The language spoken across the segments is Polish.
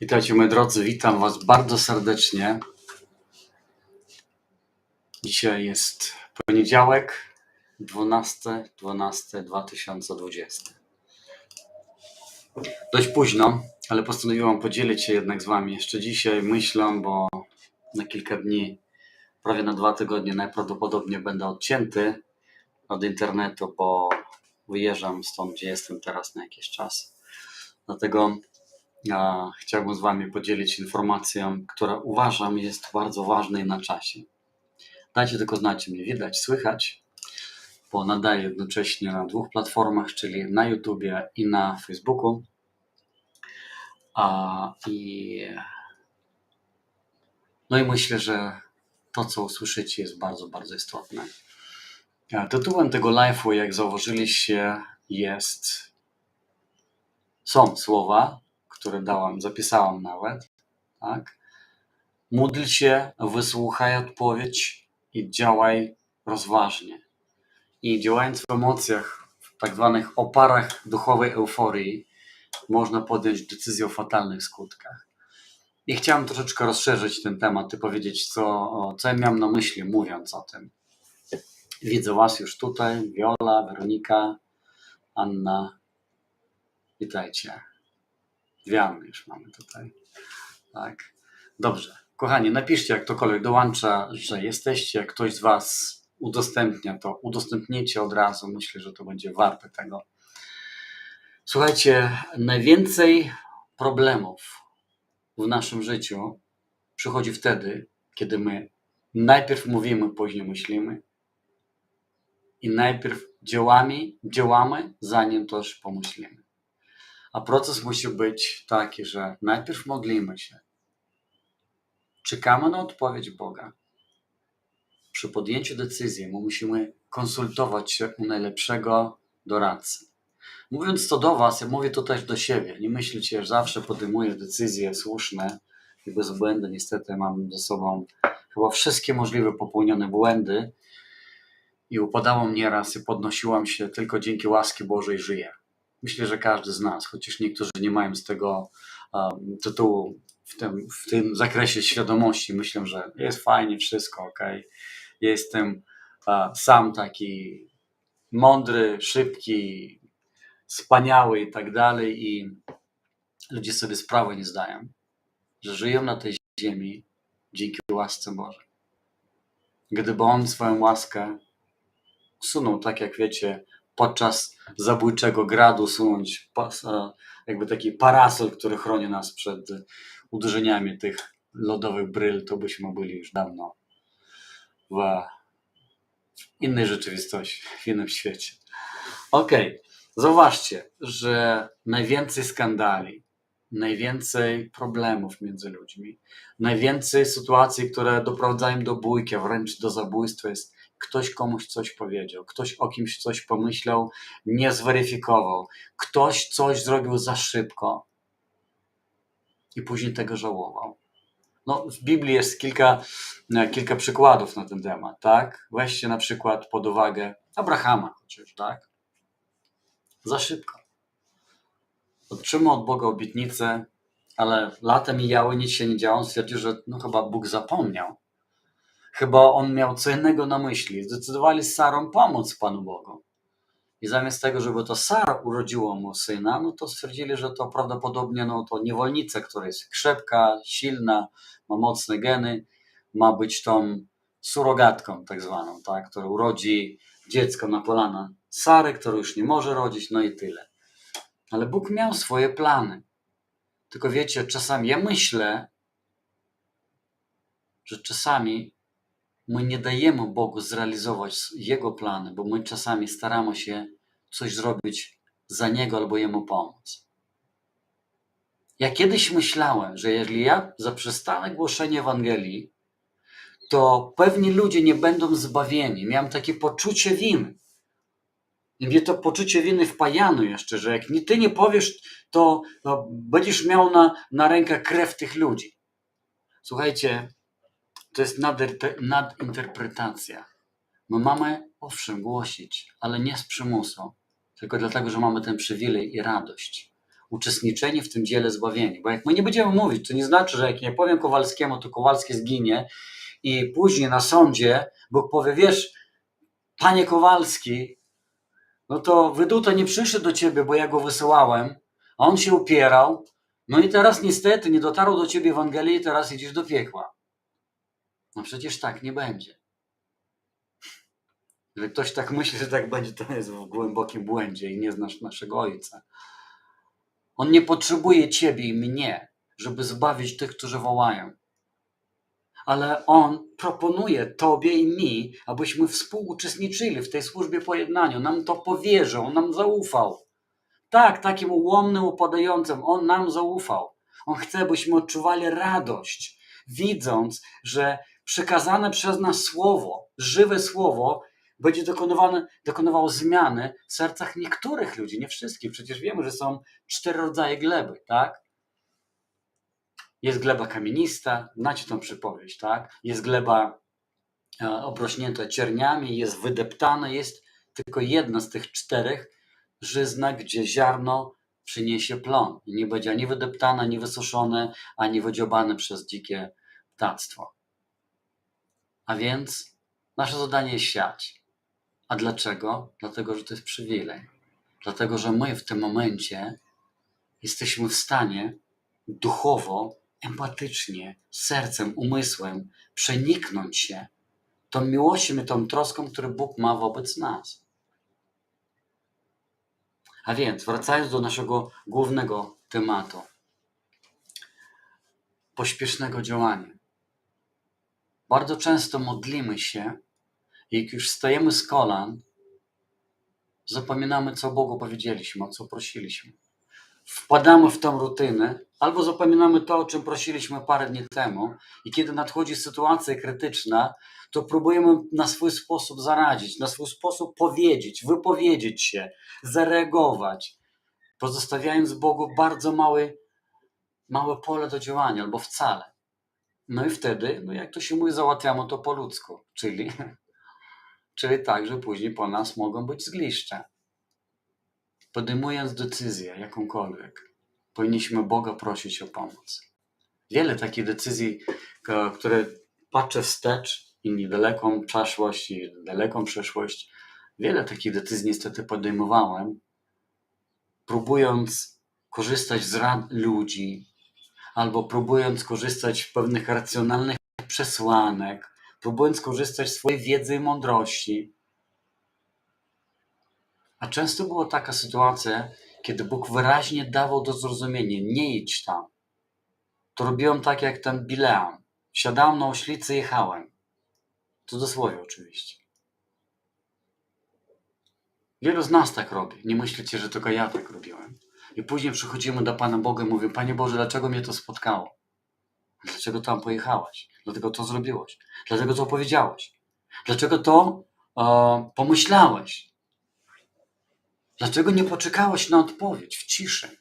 Witajcie moi drodzy, witam Was bardzo serdecznie. Dzisiaj jest poniedziałek, 12 12 2020. Dość późno, ale postanowiłam podzielić się jednak z Wami jeszcze dzisiaj myślą, bo na kilka dni, prawie na dwa tygodnie najprawdopodobniej będę odcięty od internetu, bo wyjeżdżam stąd, gdzie jestem teraz na jakiś czas. Dlatego chciałbym z Wami podzielić informacją, która uważam jest bardzo ważna i na czasie. Dajcie tylko znać, mnie widać, słychać, bo nadaję jednocześnie na dwóch platformach, czyli na YouTubie i na Facebooku. A, i, no i myślę, że to, co usłyszycie, jest bardzo, bardzo istotne. Tytułem tego live'u, jak zauważyliście, jest są słowa, które dałam, zapisałam nawet, tak? Módl się, wysłuchaj odpowiedź i działaj rozważnie. I działając w emocjach, w tak zwanych oparach duchowej euforii, można podjąć decyzję o fatalnych skutkach. I chciałem troszeczkę rozszerzyć ten temat i powiedzieć, co, co ja miałem na myśli, mówiąc o tym. Widzę Was już tutaj, Wiola, Weronika, Anna. Witajcie. Dwie już mamy tutaj. Tak. Dobrze. Kochani, napiszcie, jak ktokolwiek dołącza, że jesteście, jak ktoś z Was udostępnia to, udostępnijcie od razu. Myślę, że to będzie warte tego. Słuchajcie, najwięcej problemów w naszym życiu przychodzi wtedy, kiedy my najpierw mówimy, później myślimy i najpierw działamy, działamy, zanim też pomyślimy. A proces musi być taki, że najpierw modlimy się, czekamy na odpowiedź Boga. Przy podjęciu decyzji my musimy konsultować się u najlepszego doradcy. Mówiąc to do Was, ja mówię to też do siebie. Nie myślcie, że zawsze podejmuję decyzje słuszne i bez błędu. Niestety mam ze sobą chyba wszystkie możliwe popełnione błędy i upadało mnie raz i podnosiłam się tylko dzięki łaski Bożej żyję. Myślę, że każdy z nas, chociaż niektórzy nie mają z tego um, tytułu w tym, w tym zakresie świadomości, myślę, że jest fajnie, wszystko ok. Jestem uh, sam taki mądry, szybki, wspaniały i tak dalej i ludzie sobie sprawy nie zdają, że żyją na tej ziemi dzięki łasce Bożej. Gdyby On swoją łaskę usunął, tak jak wiecie, podczas zabójczego gradu sunąć jakby taki parasol, który chroni nas przed uderzeniami tych lodowych bryl, to byśmy byli już dawno w innej rzeczywistości, w innym świecie. Okej, okay. zauważcie, że najwięcej skandali, najwięcej problemów między ludźmi, najwięcej sytuacji, które doprowadzają do bójki, wręcz do zabójstwa jest ktoś komuś coś powiedział, ktoś o kimś coś pomyślał, nie zweryfikował, ktoś coś zrobił za szybko i później tego żałował. No, w Biblii jest kilka, kilka przykładów na ten temat, tak? Weźcie na przykład pod uwagę Abrahama chociaż, tak? Za szybko. Otrzymał od Boga obietnicę, ale lata mijały, nic się nie działo. On stwierdził, że no chyba Bóg zapomniał. Chyba on miał co innego na myśli. Zdecydowali z Sarą pomóc Panu Bogu. I zamiast tego, żeby to Sara urodziła mu syna, no to stwierdzili, że to prawdopodobnie no, to niewolnica, która jest krzepka, silna, ma mocne geny, ma być tą surogatką tak zwaną, tak, która urodzi dziecko na kolana Sary, które już nie może rodzić, no i tyle. Ale Bóg miał swoje plany. Tylko wiecie, czasami ja myślę, że czasami my nie dajemy Bogu zrealizować Jego plany, bo my czasami staramy się coś zrobić za Niego albo Jemu pomóc. Ja kiedyś myślałem, że jeżeli ja zaprzestanę głoszenie Ewangelii, to pewni ludzie nie będą zbawieni. Miałem takie poczucie winy. I mnie to poczucie winy wpajano jeszcze, że jak ty nie powiesz, to będziesz miał na, na rękach krew tych ludzi. Słuchajcie, to jest nadinterpretacja. My mamy, owszem, głosić, ale nie z przymusu, tylko dlatego, że mamy ten przywilej i radość. uczestniczeni w tym dziele zbawieni. Bo jak my nie będziemy mówić, to nie znaczy, że jak nie powiem Kowalskiemu, to Kowalski zginie i później na sądzie Bóg powie, wiesz, panie Kowalski, no to wyduta nie przyszedł do ciebie, bo ja go wysyłałem, a on się upierał, no i teraz niestety nie dotarł do ciebie Ewangelii i teraz idziesz do piekła. No przecież tak nie będzie. Że ktoś tak myśli, że tak będzie, to jest w głębokim błędzie i nie znasz naszego Ojca. On nie potrzebuje ciebie i mnie, żeby zbawić tych, którzy wołają. Ale On proponuje tobie i mi, abyśmy współuczestniczyli w tej służbie pojednaniu. Nam to powierzył, nam zaufał. Tak, takim ułomnym, upadającym, On nam zaufał. On chce, byśmy odczuwali radość, widząc, że przekazane przez nas słowo, żywe słowo, będzie dokonywane, dokonywało zmiany w sercach niektórych ludzi, nie wszystkich. Przecież wiemy, że są cztery rodzaje gleby, tak? Jest gleba kamienista, znacie tą przypowieść, tak? Jest gleba e, obrośnięta cierniami, jest wydeptana, jest tylko jedna z tych czterech żyzna, gdzie ziarno przyniesie plon. Nie będzie ani wydeptane, ani wysuszone, ani wydziobane przez dzikie ptactwo. A więc nasze zadanie jest siać. A dlaczego? Dlatego, że to jest przywilej. Dlatego, że my w tym momencie jesteśmy w stanie duchowo, empatycznie, sercem, umysłem przeniknąć się tą miłością i tą troską, którą Bóg ma wobec nas. A więc, wracając do naszego głównego tematu, pośpiesznego działania. Bardzo często modlimy się, jak już stajemy z kolan, zapominamy, co Bogu powiedzieliśmy, o co prosiliśmy. Wpadamy w tą rutynę, albo zapominamy to, o czym prosiliśmy parę dni temu, i kiedy nadchodzi sytuacja krytyczna, to próbujemy na swój sposób zaradzić, na swój sposób powiedzieć, wypowiedzieć się, zareagować, pozostawiając Bogu bardzo mały, małe pole do działania, albo wcale. No i wtedy, no jak to się mówi, załatwiamy to po ludzku, czyli, czyli tak, że później po nas mogą być zgliszcze. Podejmując decyzję jakąkolwiek, powinniśmy Boga prosić o pomoc. Wiele takich decyzji, które patrzę wstecz i niedaleką przeszłość i daleką przyszłość, wiele takich decyzji niestety podejmowałem, próbując korzystać z rad ludzi, albo próbując korzystać z pewnych racjonalnych przesłanek, próbując korzystać z swojej wiedzy i mądrości. A często była taka sytuacja, kiedy Bóg wyraźnie dawał do zrozumienia: nie idź tam. To robiłem tak jak ten Bileam. Siadałem na oślicy i jechałem. W cudzysłowie oczywiście. Wielu z nas tak robi. Nie myślicie, że tylko ja tak robiłem. I później przychodzimy do Pana Boga i mówimy, Panie Boże, dlaczego mnie to spotkało? Dlaczego tam pojechałeś? Dlaczego to zrobiłeś? Dlaczego to powiedziałeś? Dlaczego to e, pomyślałeś? Dlaczego nie poczekałeś na odpowiedź w ciszy?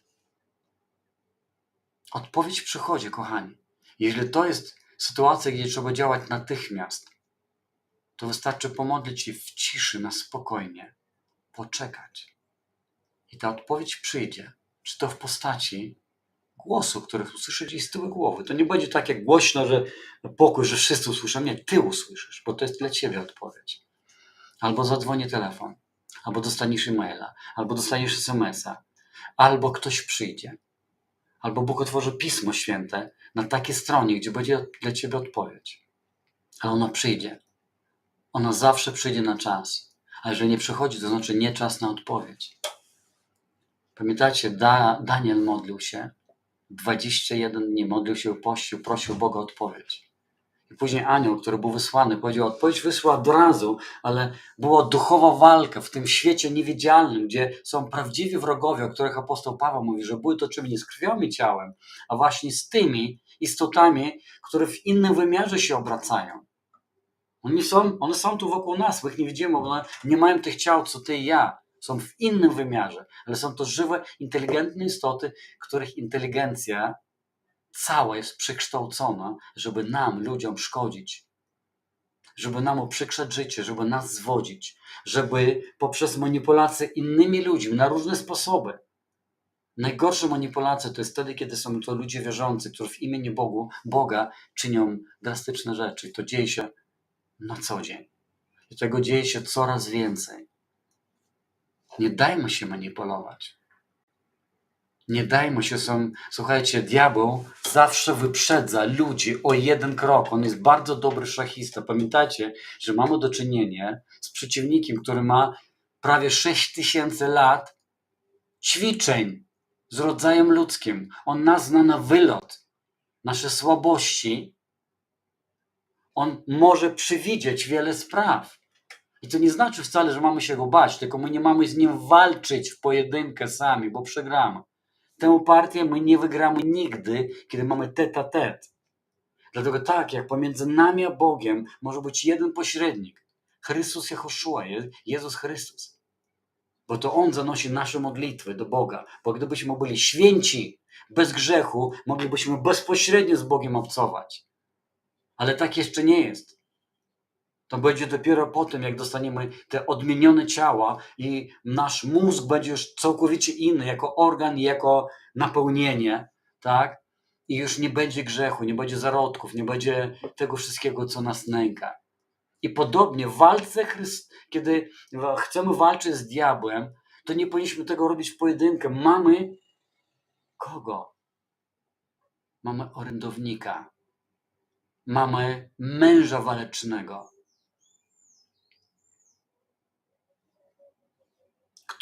Odpowiedź przychodzi, kochani. Jeżeli to jest sytuacja, gdzie trzeba działać natychmiast, to wystarczy pomodlić się w ciszy, na spokojnie, poczekać. I ta odpowiedź przyjdzie. Czy to w postaci głosu, który usłyszy gdzieś z tyłu głowy. To nie będzie tak jak głośno, że pokój, że wszyscy usłyszą. Nie, ty usłyszysz, bo to jest dla ciebie odpowiedź. Albo zadzwoni telefon, albo dostaniesz e-maila, albo dostaniesz SMS-a, albo ktoś przyjdzie, albo Bóg otworzy Pismo Święte na takiej stronie, gdzie będzie dla ciebie odpowiedź. Ale ona przyjdzie. Ona zawsze przyjdzie na czas. A jeżeli nie przychodzi, to znaczy nie czas na odpowiedź. Pamiętacie, da, Daniel modlił się, 21 dni modlił się, pościł, prosił Boga o odpowiedź. I później anioł, który był wysłany, powiedział, odpowiedź wysłał od razu, ale była duchowa walka w tym świecie niewidzialnym, gdzie są prawdziwi wrogowie, o których apostoł Paweł mówi, że były to czym nie z krwią i ciałem, a właśnie z tymi istotami, które w innym wymiarze się obracają. Oni są, one są tu wokół nas, my ich nie widzimy, bo one nie mają tych ciał, co ty i ja. Są w innym wymiarze, ale są to żywe, inteligentne istoty, których inteligencja cała jest przekształcona, żeby nam, ludziom, szkodzić. Żeby nam uprzykrzać życie, żeby nas zwodzić, żeby poprzez manipulację innymi ludźmi na różne sposoby Najgorsza manipulacja to jest wtedy, kiedy są to ludzie wierzący, którzy w imieniu Bogu, Boga czynią drastyczne rzeczy. I to dzieje się na co dzień. I tego dzieje się coraz więcej. Nie dajmy się manipulować. Nie dajmy się są. Słuchajcie, diabeł zawsze wyprzedza ludzi o jeden krok. On jest bardzo dobry szachista. Pamiętajcie, że mamy do czynienia z przeciwnikiem, który ma prawie 6 tysięcy lat ćwiczeń z rodzajem ludzkim. On nas zna na wylot. Nasze słabości. On może przewidzieć wiele spraw. I to nie znaczy wcale, że mamy się go bać, tylko my nie mamy z nim walczyć w pojedynkę sami, bo przegramy. Tę partię my nie wygramy nigdy, kiedy mamy tet a tet. Dlatego tak, jak pomiędzy nami a Bogiem może być jeden pośrednik. Chrystus Jehoszua, Je- Jezus Chrystus. Bo to On zanosi nasze modlitwy do Boga. Bo gdybyśmy byli święci, bez grzechu, moglibyśmy bezpośrednio z Bogiem obcować. Ale tak jeszcze nie jest. To będzie dopiero po tym, jak dostaniemy te odmienione ciała i nasz mózg będzie już całkowicie inny, jako organ, jako napełnienie, tak? I już nie będzie grzechu, nie będzie zarodków, nie będzie tego wszystkiego, co nas nęka. I podobnie w walce, kiedy chcemy walczyć z diabłem, to nie powinniśmy tego robić w pojedynkę. Mamy kogo? Mamy orędownika. Mamy męża walecznego.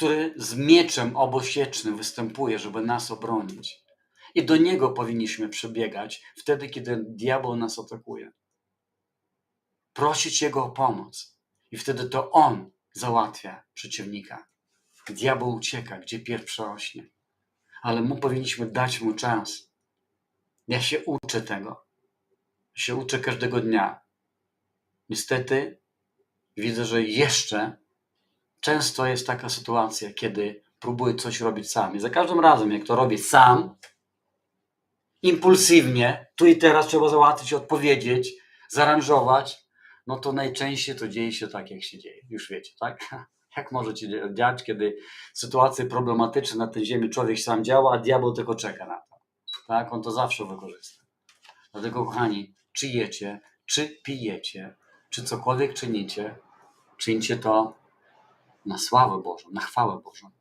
Który z mieczem obosiecznym występuje, żeby nas obronić. I do niego powinniśmy przebiegać wtedy, kiedy diabeł nas atakuje. Prosić jego o pomoc. I wtedy to on załatwia przeciwnika. Diabeł ucieka, gdzie pierwszy rośnie. Ale mu powinniśmy dać mu czas. Ja się uczę tego. Ja się uczę każdego dnia. Niestety widzę, że jeszcze często jest taka sytuacja, kiedy próbuję coś robić sam. I za każdym razem, jak to robię sam, impulsywnie, tu i teraz trzeba załatwić, odpowiedzieć, zaaranżować, no to najczęściej to dzieje się tak, jak się dzieje. Już wiecie, tak? Jak może się dziać, kiedy sytuacje problematyczne na tej ziemi człowiek sam działa, a diabeł tylko czeka na to. Tak? On to zawsze wykorzysta. Dlatego, kochani, czy jecie, czy pijecie, czy cokolwiek czynicie, czyńcie to na sławę Bożą, na chwałę Bożą.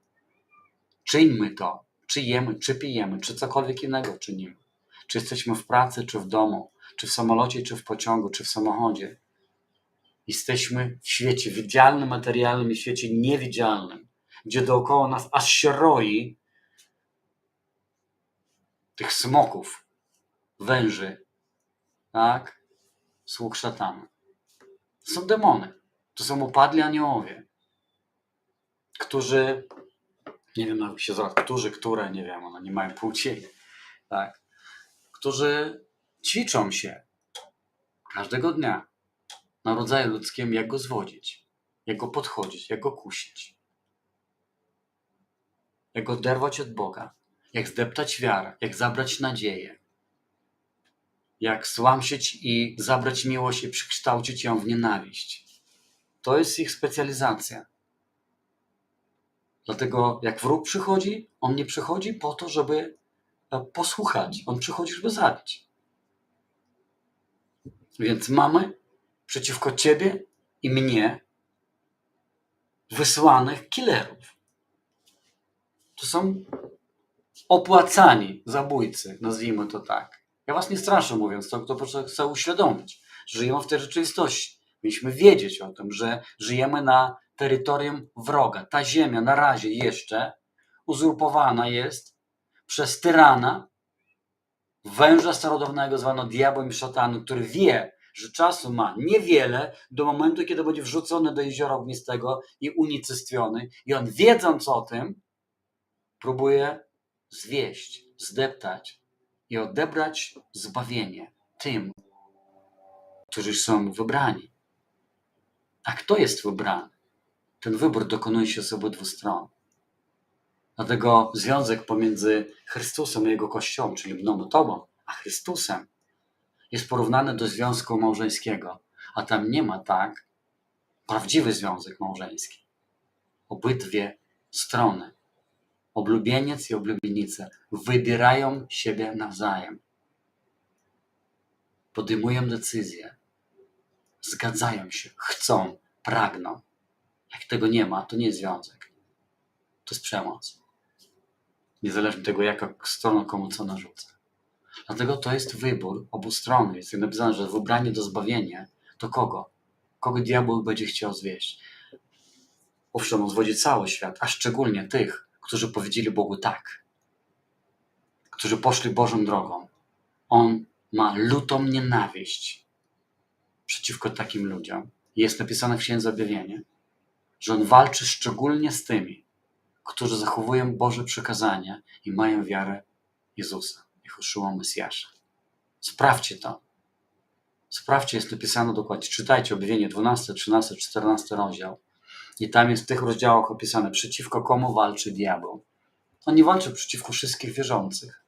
Czyńmy to, czy jemy, czy pijemy, czy cokolwiek innego czynimy. Czy jesteśmy w pracy, czy w domu, czy w samolocie, czy w pociągu, czy w samochodzie. Jesteśmy w świecie widzialnym, materialnym i świecie niewidzialnym, gdzie dookoła nas aż się roi tych smoków, węży, tak? Sług szatana. To są demony. To są upadli aniołowie którzy, nie wiem jak się którzy, które, nie wiem, one nie mają płci, tak, którzy ćwiczą się każdego dnia na rodzaju ludzkim, jak go zwodzić, jak go podchodzić, jak go kusić, jak go oderwać od Boga, jak zdeptać wiarę, jak zabrać nadzieję, jak słamsić i zabrać miłość i przekształcić ją w nienawiść. To jest ich specjalizacja. Dlatego jak wróg przychodzi, on nie przychodzi po to, żeby e, posłuchać. On przychodzi, żeby zabić. Więc mamy przeciwko ciebie i mnie wysłanych killerów. To są opłacani zabójcy, nazwijmy to tak. Ja was nie straszę mówiąc to, to proszę chcę uświadomić. Żyjemy w tej rzeczywistości. Mieliśmy wiedzieć o tym, że żyjemy na terytorium wroga. Ta ziemia na razie jeszcze uzurpowana jest przez tyrana, węża starodawnego zwanego diabłem i szatanem, który wie, że czasu ma niewiele do momentu, kiedy będzie wrzucony do jeziora ognistego i unicestwiony. I on wiedząc o tym, próbuje zwieść, zdeptać i odebrać zbawienie tym, którzy są wybrani. A kto jest wybrany? Ten wybór dokonuje się z obydwu stron. Dlatego związek pomiędzy Chrystusem i Jego Kościołem, czyli mną Tobą, a Chrystusem, jest porównany do związku małżeńskiego. A tam nie ma tak prawdziwy związek małżeński. Obydwie strony oblubieniec i oblubienica wybierają siebie nawzajem. Podejmują decyzje, zgadzają się, chcą, pragną. Jak tego nie ma, to nie jest związek. To jest przemoc. Niezależnie od tego, jaka strona komu co narzuca. Dlatego to jest wybór obu stron. Jest napisane, że wybranie do zbawienia to kogo? Kogo diabeł będzie chciał zwieść? Owszem, on zwodzi cały świat, a szczególnie tych, którzy powiedzieli Bogu tak, którzy poszli Bożą drogą. On ma lutą nienawiść przeciwko takim ludziom. Jest napisane w Księdze Objawienia, że on walczy szczególnie z tymi, którzy zachowują Boże przykazania i mają wiarę Jezusa, Jehoszua Mesjasza. Sprawdźcie to. Sprawdźcie, jest napisane dokładnie. Czytajcie objawienie 12, 13, 14 rozdział. I tam jest w tych rozdziałach opisane, przeciwko komu walczy diabeł. On nie walczy przeciwko wszystkich wierzących.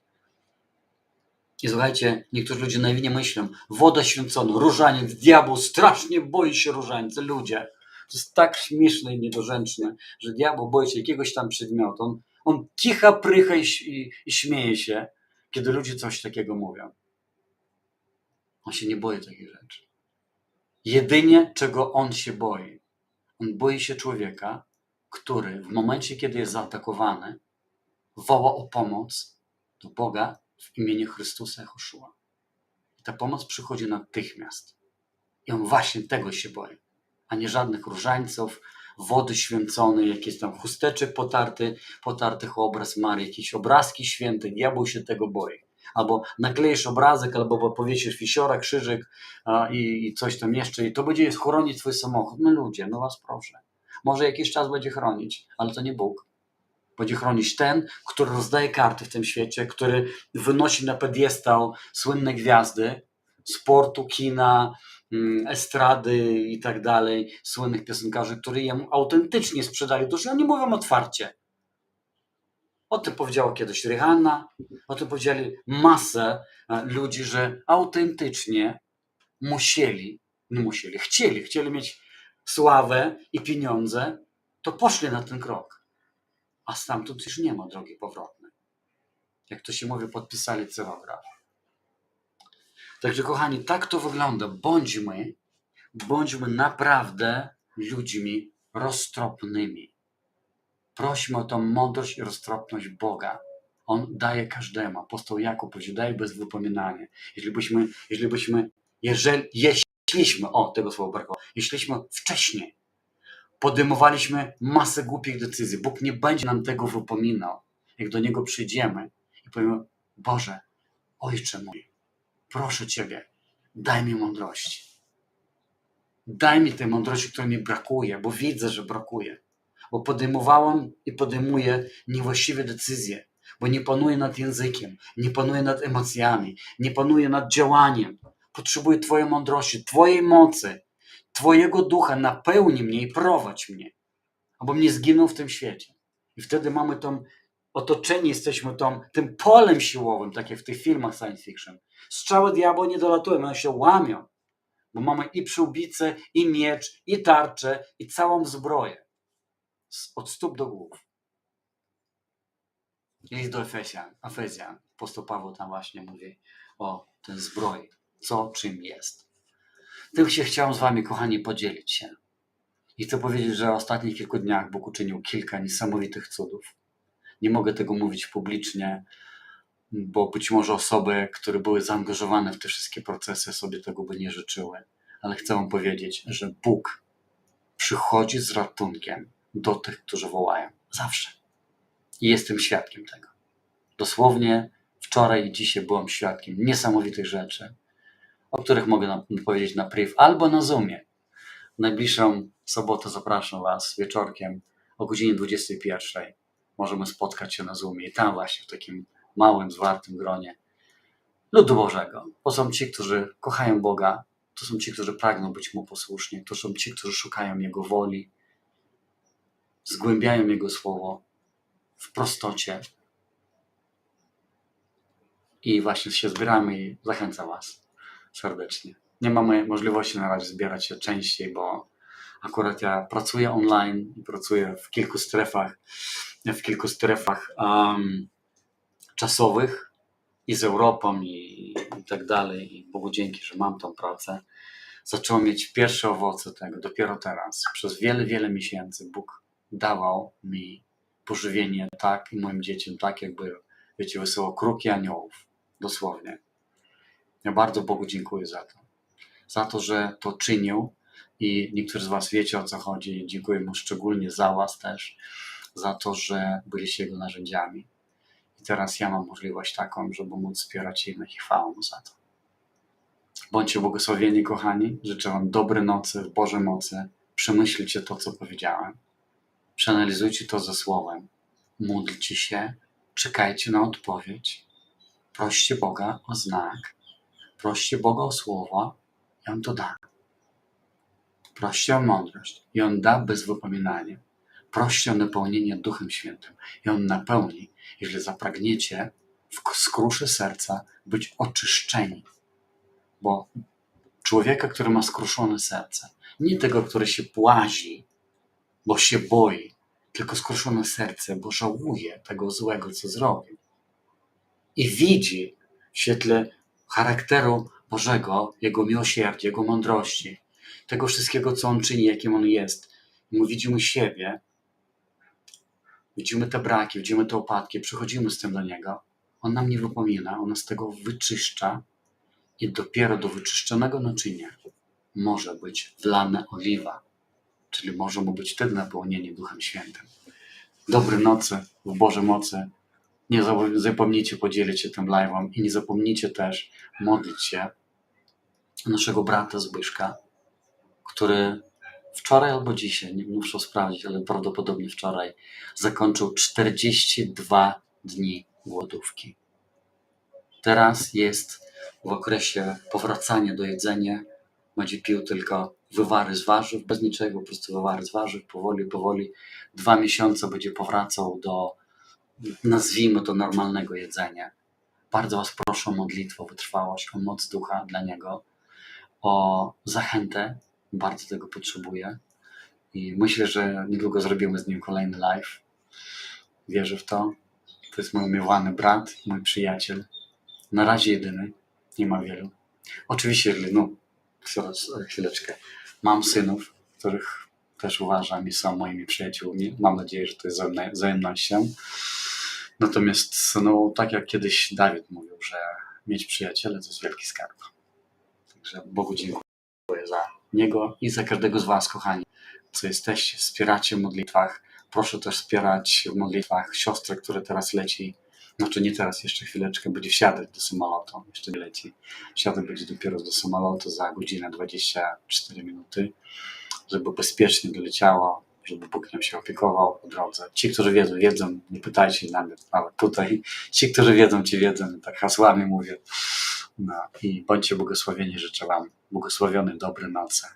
I słuchajcie, niektórzy ludzie naiwnie myślą, woda święcona, różaniec, diabeł strasznie boi się różańca, ludzie. To jest tak śmieszne i niedorzęczne, że diabeł boi się jakiegoś tam przedmiotu. On, on kicha, prycha i, i, i śmieje się, kiedy ludzie coś takiego mówią. On się nie boi takich rzeczy. Jedynie czego on się boi, on boi się człowieka, który w momencie, kiedy jest zaatakowany, woła o pomoc do Boga w imieniu Chrystusa Jehoszua. I ta pomoc przychodzi natychmiast. I on właśnie tego się boi, a nie żadnych różańców, wody święconej, jakieś tam chusteczek potarty, potartych obraz Marii, jakieś obrazki święte. Diabeł się tego boi. Albo nakleisz obrazek, albo powiesisz wisiora, krzyżyk a, i, i coś tam jeszcze i to będzie chronić twój samochód. No ludzie, no was proszę. Może jakiś czas będzie chronić, ale to nie Bóg. Będzie chronić ten, który rozdaje karty w tym świecie, który wynosi na pediestał słynne gwiazdy sportu, kina, estrady i tak dalej, słynnych piosenkarzy, którzy jemu autentycznie sprzedali duszę. Oni mówią otwarcie. O tym powiedziała kiedyś Rihanna, o tym powiedzieli masę e, ludzi, że autentycznie musieli, nie musieli, chcieli, chcieli mieć sławę i pieniądze, to poszli na ten krok. A stamtąd już nie ma drogi powrotnej. Jak to się mówi, podpisali cyrograf. Także kochani, tak to wygląda. Bądźmy, bądźmy naprawdę ludźmi roztropnymi. Prośmy o tą mądrość i roztropność Boga. On daje każdemu. Apostoł Jakub powiedział, daje bez wypominania. Jeśli byśmy, jeśli byśmy, jeżeli, jeśliśmy, o, tego słowa brakowało, jeśliśmy wcześniej podejmowaliśmy masę głupich decyzji, Bóg nie będzie nam tego wypominał. Jak do Niego przyjdziemy i powiemy, Boże, Ojcze mój, proszę Ciebie, daj mi mądrości. Daj mi tej mądrości, której mi brakuje, bo widzę, że brakuje. Bo podejmowałam i podejmuję niewłaściwe decyzje, bo nie panuję nad językiem, nie panuję nad emocjami, nie panuję nad działaniem. Potrzebuję Twojej mądrości, Twojej mocy, Twojego ducha, napełni mnie i prowadź mnie, abym nie zginął w tym świecie. I wtedy mamy tą, otoczeni jesteśmy tą, tym polem siłowym, tak jak w tych filmach science fiction. Strzały diabła nie dolatują, one się łamią, bo mamy i przyłbicę, i miecz, i tarczę, i całą zbroję. Od stóp do głów. List do Efezjan, Efezjan, apostoł Paweł tam właśnie mówi o tej zbroi, co czym jest. Tym się chciałem z wami, kochani, podzielić się. I chcę powiedzieć, że w ostatnich kilku dniach Bóg uczynił kilka niesamowitych cudów. Nie mogę tego mówić publicznie, bo być może osoby, które były zaangażowane w te wszystkie procesy, sobie tego by nie życzyły. Ale chcę wam powiedzieć, że Bóg przychodzi z ratunkiem do tych, którzy wołają. Zawsze. I jestem świadkiem tego. Dosłownie wczoraj i dzisiaj byłem świadkiem niesamowitych rzeczy, o których mogę powiedzieć na priv albo na Zoomie. W najbliższą sobotę zapraszam Was wieczorkiem o godzinie 21. Możemy spotkać się na Zoomie i tam właśnie w takim małym, zwartym gronie ludu Bożego. To są ci, którzy kochają Boga, to są ci, którzy pragną być Mu posłuszni, to są ci, którzy szukają Jego woli, zgłębiają Jego Słowo w prostocie. I właśnie się zbieramy i zachęcam Was serdecznie. Nie mamy możliwości na razie zbierać się częściej, bo akurat ja pracuję online i pracuję w kilku strefach w kilku strefach em, czasowych i z Europą i, i tak dalej. I Bogu dzięki, że mam tą pracę. Zacząłem mieć pierwsze owoce tego dopiero teraz. Przez wiele, wiele miesięcy Bóg dawał mi pożywienie tak i moim dzieciom tak, jakby, wiecie, wysyłał kruki aniołów. Dosłownie. Ja bardzo Bogu dziękuję za to. Za to, że to czynił i niektórzy z Was wiecie o co chodzi. Dziękuję Mu szczególnie za Was też, za to, że byliście Jego narzędziami. I teraz ja mam możliwość taką, żeby móc wspierać innych i chwałę Mu za to. Bądźcie błogosławieni, kochani. Życzę Wam dobrej nocy, w Bożej mocy. Przemyślcie to, co powiedziałem. Przeanalizujcie to ze słowem. Módlcie się, czekajcie na odpowiedź. Proście Boga o znak. Proście Boga o słowa i On to da. Proście o mądrość i On da bez wypominania. Proście o napełnienie Duchem Świętym i On napełni, jeżeli zapragniecie w skruszy serca być oczyszczeni. Bo człowieka, który ma skruszone serce, nie tego, który się płazi, bo się boi, tylko skruszone serce, bo żałuje tego złego, co zrobił. I widzi w świetle charakteru Bożego, Jego miłosierdzia, Jego mądrości, tego wszystkiego, co On czyni, jakim On jest. I my widzimy siebie, widzimy te braki, widzimy te opadki, przychodzimy z tym do Niego. On nam nie wypomina, On nas tego wyczyszcza i dopiero do wyczyszczonego naczynia może być wlane oliwa, czyli może mu być wtedy napełnienie Duchem Świętym. Dobrej nocy, w Bożej mocy. Nie za- zapomnijcie podzielić się tym live'em i nie zapomnijcie też modlić się naszego brata Zbyszka, który wczoraj albo dzisiaj, nie muszę sprawdzić, ale prawdopodobnie wczoraj, zakończył 42 dni głodówki. Teraz jest w okresie powracania do jedzenia. Będzie pił tylko wywary z warzyw, bez niczego, po prostu wywary z warzyw, powoli, powoli. Dwa miesiące będzie powracał do, nazwijmy to, normalnego jedzenia. Bardzo Was proszę o modlitwę, wytrwałość, o moc ducha dla niego, o zachętę. Bardzo tego potrzebuję. I myślę, że niedługo zrobimy z nim kolejny live. Wierzę w to. To jest mój umiłowany brat, mój przyjaciel. Na razie jedyny, nie ma wielu. Oczywiście, no, chwileczkę. Mam synów, których też uważam i są moimi przyjaciółmi. Mam nadzieję, że to jest wzajemnością. Natomiast, no, tak jak kiedyś Dawid mówił, że mieć przyjaciela to jest wielki skarb. Także Bogu dziękuję niego i za każdego z Was, kochani, co jesteście, wspieracie w modlitwach. Proszę też wspierać w modlitwach siostrę, która teraz leci. Znaczy nie teraz, jeszcze chwileczkę, będzie wsiadać do samolotu. Jeszcze nie leci. Wsiadać będzie dopiero do samolotu za godzinę 24 minuty, żeby bezpiecznie doleciało, żeby Bóg nam się opiekował po drodze. Ci, którzy wiedzą, wiedzą, nie pytajcie nawet, nawet tutaj. Ci, którzy wiedzą, ci wiedzą, tak hasłami mówię. No i bądźcie błogosławieni, życzę Wam błogosławiony, dobry nocy.